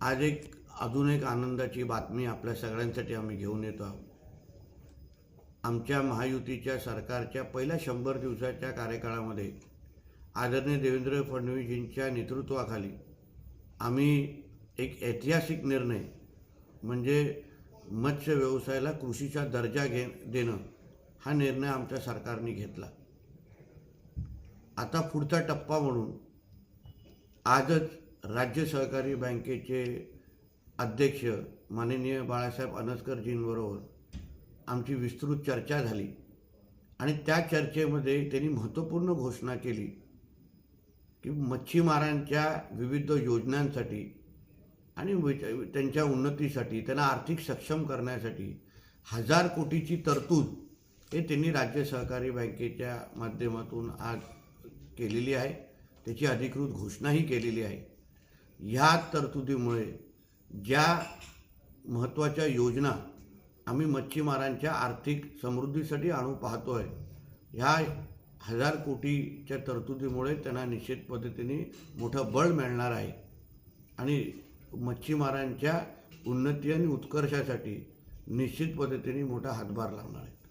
आज एक अजून एक आनंदाची बातमी आपल्या सगळ्यांसाठी आम्ही घेऊन येतो आहोत. आमच्या महायुतीच्या सरकारच्या पहिल्या शंभर दिवसाच्या कार्यकाळामध्ये आदरणीय देवेंद्र फडणवीसजींच्या नेतृत्वाखाली आम्ही एक ऐतिहासिक निर्णय म्हणजे मत्स्य व्यवसायाला कृषीचा दर्जा घे देणं हा निर्णय आमच्या सरकारने घेतला. आता पुढचा टप्पा म्हणून आजच राज्य सहकारी बँकेचे अध्यक्ष माननीय बाळासाहेब अनसकरजींबरोबर आमची विस्तृत चर्चा झाली आणि त्या चर्चेमध्ये त्यांनी महत्त्वपूर्ण घोषणा केली की मच्छीमारांच्या विविध योजनांसाठी आणि त्यांच्या उन्नतीसाठी त्यांना आर्थिक सक्षम करण्यासाठी हजार कोटीची तरतूद हे त्यांनी राज्य सहकारी बँकेच्या माध्यमातून आज केलेली आहे. त्याची अधिकृत घोषणाही केलेली आहे. ह्या तरतुदीमुळे ज्या महत्त्वाच्या योजना आम्ही मच्छीमारांच्या आर्थिक समृद्धीसाठी आणू पाहतो आहे ह्या हजार कोटीच्या तरतुदीमुळे त्यांना निश्चित पद्धतीने मोठं बळ मिळणार आहे. आणि मच्छीमारांच्या उन्नती आणि उत्कर्षासाठी निश्चित पद्धतीने मोठा हातभार लावणार आहे